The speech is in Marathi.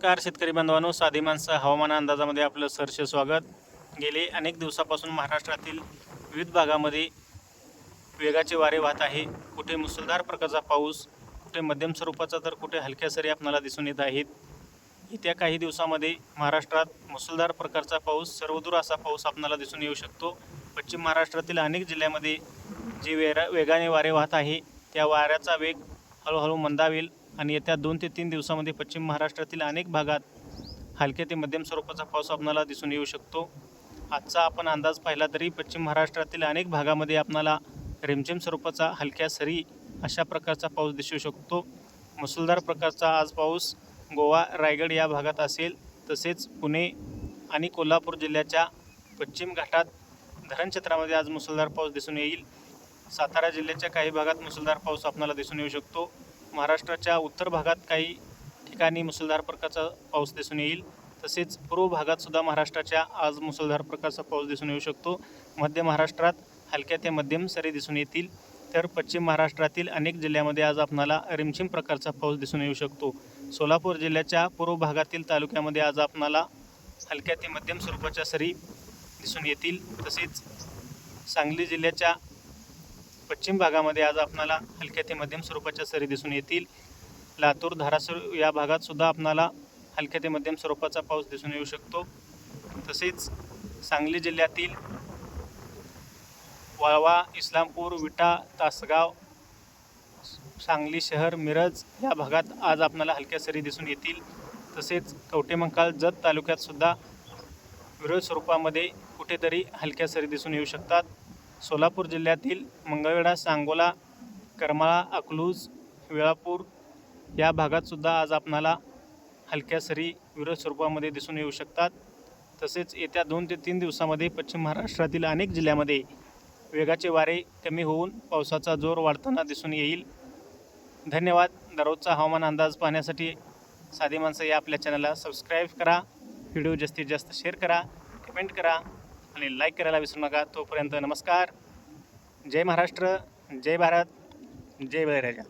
नमस्कार शेतकरी बांधवांनो. साधी माणसं हवामान अंदाजामध्ये आपलं सरसे स्वागत. गेले अनेक दिवसापासून महाराष्ट्रातील विविध भागामध्ये वेगाचे वारे वाहत आहे. कुठे मुसळधार प्रकारचा पाऊस कुठे मध्यम स्वरूपाचा तर कुठे हलक्या सरी आपल्याला दिसून येत आहेत. येत्या काही दिवसामध्ये महाराष्ट्रात मुसळधार प्रकारचा पाऊस सर्वदूर असा पाऊस आपल्याला दिसून येऊ शकतो. पश्चिम महाराष्ट्रातील अनेक जिल्ह्यामध्ये जे वेरा वेगाने वारे वाहत आहे त्या वाऱ्याचा वेग हळूहळू मंदावेल. आणि येत्या दोन ते तीन दिवसामध्ये पश्चिम महाराष्ट्रातील अनेक भागात हलक्या ते मध्यम स्वरूपाचा पाऊस आपणाला दिसून येऊ शकतो. आजचा आपण अंदाज पाहिला तरी पश्चिम महाराष्ट्रातील अनेक भागामध्ये आपणाला रिमझिम स्वरूपाचा हलक्या सरी अशा प्रकारचा पाऊस दिसू शकतो. मुसळधार प्रकारचा आज पाऊस गोवा रायगड या भागात असेल तसेच पुणे आणि कोल्हापूर जिल्ह्याच्या पश्चिम घाटात धरण क्षेत्रामध्ये आज मुसळधार पाऊस दिसून येईल. सातारा जिल्ह्याच्या काही भागात मुसळधार पाऊस आपल्याला दिसून येऊ शकतो. महाराष्ट्राच्या उत्तर भागात काही ठिकाणी मुसळधार प्रकारचा पाऊस दिसून येईल. तसेच पूर्व भागात सुद्धा महाराष्ट्राच्या आज मुसळधार प्रकारचा पाऊस दिसून येऊ शकतो. मध्य महाराष्ट्रात हलक्या ते मध्यम सरी दिसून येतील. तर पश्चिम महाराष्ट्रातील अनेक जिल्ह्यामध्ये आज आपणाला रिमझिम प्रकारचा पाऊस दिसून येऊ शकतो. सोलापूर जिल्ह्याच्या पूर्व भागातील तालुक्यामध्ये आज आपणाला हलक्या ते मध्यम स्वरूपाच्या सरी दिसून येतील. तसेच सांगली जिल्ह्याच्या पश्चिम भागामध्ये आज आपणाला हलक्या ते मध्यम स्वरूपाच्या सरी दिसून येतील. लातूर धाराशिव या भागात सुद्धा आपणाला हलक्या ते मध्यम स्वरूपाचा पाऊस दिसून येऊ शकतो. तसेच सांगली जिल्ह्यातील वाळवा इस्लामपूर विटा तासगाव सांगली शहर मिरज या भागात आज आपणाला हलक्या सरी दिसून येतील. तसेच कवटेमंकाळ जत तालुक्यात सुद्धा विरोध स्वरूपामध्ये कुठेतरी हलक्या सरी दिसून येऊ शकतात. सोलापूर जिल्ह्यातील मंगळवेढा सांगोला करमाळा अकलूज वेळापूर या भागातसुद्धा आज आपणाला हलक्या सरी विरोध स्वरूपामध्ये दिसून येऊ शकतात. तसेच येत्या दोन ते तीन दिवसामध्ये पश्चिम महाराष्ट्रातील अनेक जिल्ह्यामध्ये वेगाचे वारे कमी होऊन पावसाचा जोर वाढताना दिसून येईल. धन्यवाद. दररोजचा हवामान अंदाज पाहण्यासाठी साधी माणसं या आपल्या चॅनलला सबस्क्राईब करा. व्हिडिओ जास्तीत जास्त शेअर करा. कमेंट करा. आणि लाईक करायला विसरू नका. तोपर्यंत नमस्कार. जय महाराष्ट्र जय भारत जय बळीराजा.